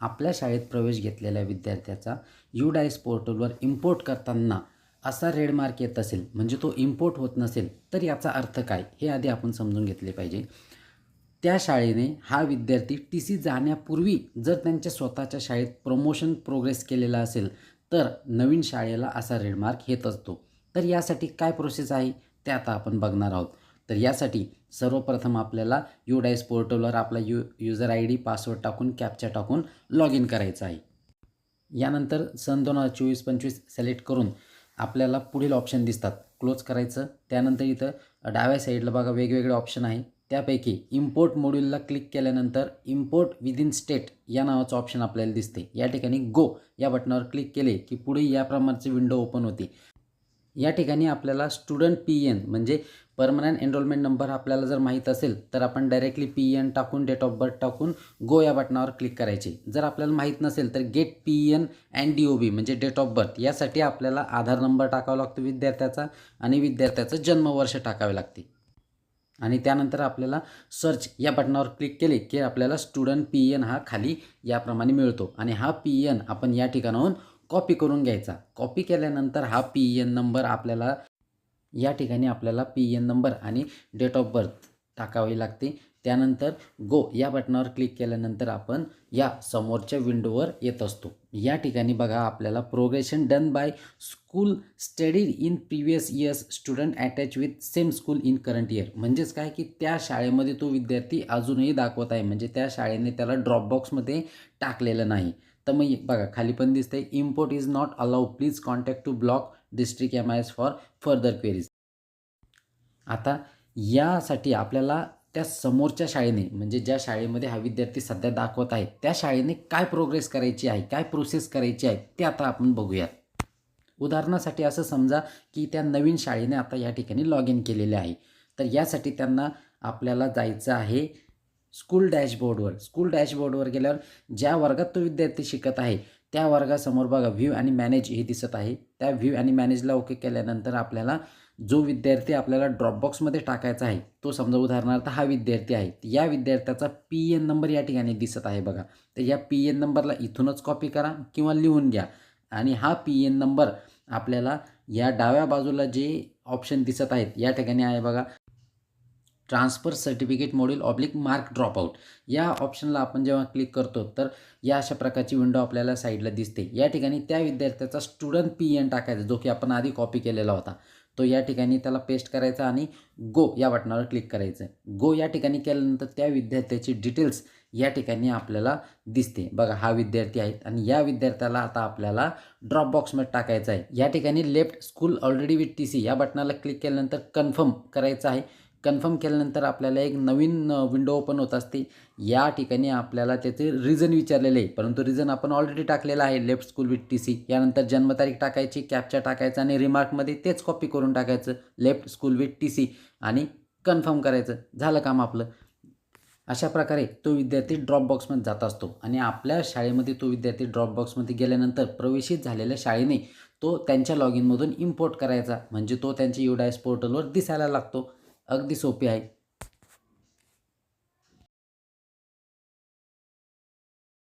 आपल्या शाळेत प्रवेश घेतलेल्या विद्यार्थ्याचा यू डायस पोर्टलवर इम्पोर्ट करताना असा रेड मार्क येत असेल म्हणजे तो इम्पोर्ट होत नसेल तर याचा अर्थ काय? हे आधी आपण समजून घेतले पाहिजे. त्या शाळेने हा विद्यार्थी टी सी जाण्यापूर्वी जर त्यांच्या स्वतःच्या शाळेत प्रमोशन प्रोग्रेस केलेला असेल तर नवीन शाळेला असा रेड मार्क येत असतो. तर यासाठी काय प्रोसेस आहे? ते आता आपण बघणार आहोत. तर यासाठी सर्वप्रथम आपल्याला यू डायस पोर्टलवर आपला U user I D password टाकून कॅप्चा टाकून लॉग इन करायचं आहे. यानंतर सन दोन हजार चोवीस पंचवीस सिलेक्ट करून आपल्याला पुढील ऑप्शन दिसतात. क्लोज करायचं. त्यानंतर इथं डाव्या साईडला बघा वेगवेगळे ऑप्शन आहे. त्यापैकी इम्पोर्ट मॉड्यूलला क्लिक केल्यानंतर इम्पोर्ट विदिन स्टेट या नावाचं ऑप्शन आपल्याला दिसते या ठिकाणी गो या बटनावर क्लिक केले की पुढे या प्रमाणचे विंडो ओपन होते. या ठिकाणी आपल्याला स्टुडंट पी एन म्हणजे परमनंट एनरोलमेंट नंबर आपल्याला जर माहीत असेल तर आपण डायरेक्टली पी एन टाकून डेट ऑफ बर्थ टाकून गो या बटनावर क्लिक करायचे. जर आपल्याला माहीत नसेल तर get P N and D O B म्हणजे डेट ऑफ बर्थ यासाठी आपल्याला आधार नंबर टाकावा लागतो विद्यार्थ्याचा आणि विद्यार्थ्याचं जन्मवर्ष टाकावे लागते. आणि त्यानंतर आपल्याला सर्च या बटनावर क्लिक केले की आपल्याला स्टुडंट पी एन हा खाली याप्रमाणे मिळतो. आणि हा पी एन आपण या ठिकाणाहून कॉपी करून घ्यायचा. कॉपी केल्यानंतर हा पी एन नंबर आपल्याला या ठिकाणी आपल्याला पी एन नंबर आणि डेट ऑफ बर्थ टाकावी लागते. त्यानंतर गो या बटनावर क्लिक केल्यानंतर आपण या समोरच्या विंडोवर येत असतो. या ठिकाणी बघा आपल्याला progression done by school studied in previous years student attach with same school in current year म्हणजेच काय? की त्या शाळेमध्ये तो विद्यार्थी अजूनही दाखवत आहे. म्हणजे त्या शाळेने त्याला ड्रॉपबॉक्समध्ये टाकलेलं नाही. तर मग बघा खाली पण दिसतंय import is not allow please contact to block district M I S for further queries आता यासाठी आपल्याला त्या समोरच्या शाळेने म्हणजे ज्या शाळेमध्ये हा विद्यार्थी सध्या दाखवत आहे त्या शाळेने काय प्रोग्रेस करायची आहे काय प्रोसेस करायची आहे ते आता आपण बघूयात. उदाहरणासाठी असं समजा की त्या नवीन शाळेने आता या ठिकाणी लॉग इन केलेले आहे. तर यासाठी त्यांना आपल्याला जायचं आहे स्कूल डॅशबोर्डवर. स्कूल डॅशबोर्डवर गेल्यावर ज्या वर्गात तो विद्यार्थी शिकत आहे त्या वर्गासमोर बघा व्ह्यू आणि मॅनेज हे दिसत आहे. त्या व्ह्यू आणि मॅनेजला ओके केल्यानंतर आपल्याला जो विद्यार्थी आपल्याला ड्रॉपबॉक्समध्ये टाकायचा आहे तो समजा उदाहरणार्थ हा विद्यार्थी आहे या विद्यार्थ्याचा पी एन नंबर या ठिकाणी दिसत आहे बघा. तर या पी एन नंबरला इथूनच कॉपी करा किंवा लिहून घ्या. आणि हा पी एन नंबर आपल्याला या डाव्या बाजूला जे ऑप्शन दिसत आहेत या ठिकाणी आहे बघा. Transfer certificate module oblique mark dropout या ऑप्शनला आपण जेव्हा क्लिक करतो तर या अशा प्रकारची विंडो आपल्याला साईडला दिसते. या ठिकाणी त्या विद्यार्थ्याचा स्टुडंट पी एन टाकायचा जो की आपण आधी कॉपी केलेला होता. तो या ठिकाणी त्याला पेस्ट करायचा आणि गो या बटनावर क्लिक करायचं. गो या ठिकाणी केल्यानंतर त्या विद्यार्थ्याची डिटेल्स या ठिकाणी आपल्याला दिसते. बघा हा विद्यार्थी आहे आणि या विद्यार्थ्याला आता आपल्याला ड्रॉप बॉक्समध्ये टाकायचं आहे. या ठिकाणी left school already with T C या बटनाला क्लिक केल्यानंतर कन्फर्म करायचं आहे. कन्फर्म केल्यानंतर आपल्याला एक नवीन विंडो ओपन होत असते. या ठिकाणी आपल्याला त्याचे रिझन विचारलेले आहे. परंतु रिझन आपण ऑलरेडी टाकलेला आहे. Left school with T C यानंतर जन्मतारीख टाकायची कॅपचा टाकायचा आणि रिमार्कमध्ये तेच कॉपी करून टाकायचं. Left school with T C आणि कन्फर्म करायचं. झालं काम आपलं. अशा प्रकारे तो विद्यार्थी ड्रॉपबॉक्समध्ये जात असतो. आणि आपल्या शाळेमध्ये तो विद्यार्थी ड्रॉपबॉक्समध्ये गेल्यानंतर प्रवेशित झालेल्या शाळेने तो त्यांच्या लॉग इनमधून इम्पोर्ट करायचा. म्हणजे तो त्यांच्या युडायस पोर्टलवर दिसायला लागतो. अगदी सोपे आहे.